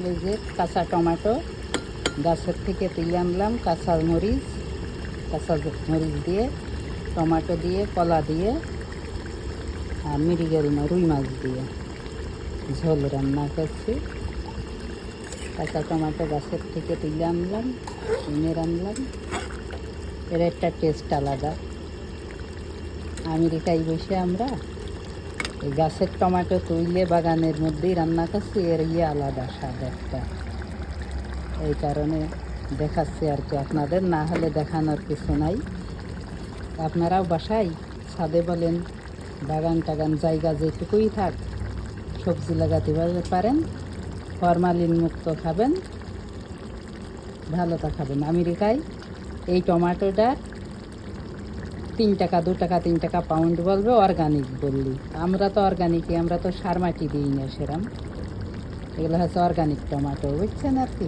এই কাঁচা টমেটো, গাছের থেকে তুলে আনলাম কাঁচা মরিচ কাঁচা মরিচ দিয়ে, টমেটো দিয়ে, কলা দিয়ে, আর মিরিগেল রুই মাছ দিয়ে ঝোল রান্না করছি। কাঁচা টমেটো গাছের থেকে তুলে আনলাম এনে রানলাম। এর একটা টেস্ট আলাদা। আমেরিকায় বসে আমরা গাছের টমেটো তুইলে বাগানের মধ্যেই রান্না করছি, এর ইয়ে আলাদা স্বাদ একটা। এই কারণে দেখাচ্ছি আর কি আপনাদের, না হলে দেখানোর কিছু নাই। আপনারাও বাসায় ছাদে বলেন, বাগান টাগান জায়গা যেটুকুই থাক, সবজি লাগাতে পারেন, ফরমালিন মুক্ত খাবেন ভালোটা খাবেন। আমেরিকায় এই টমেটোটা তিন টাকা, দু টাকা, তিন টাকা পাউন্ড বলবে অর্গানিক বললি। আমরা তো অর্গানিকই আমরা তো সার মাটি দিই না সেরম। এগুলো হচ্ছে অর্গানিক টমাটো বুঝছেন আর কি?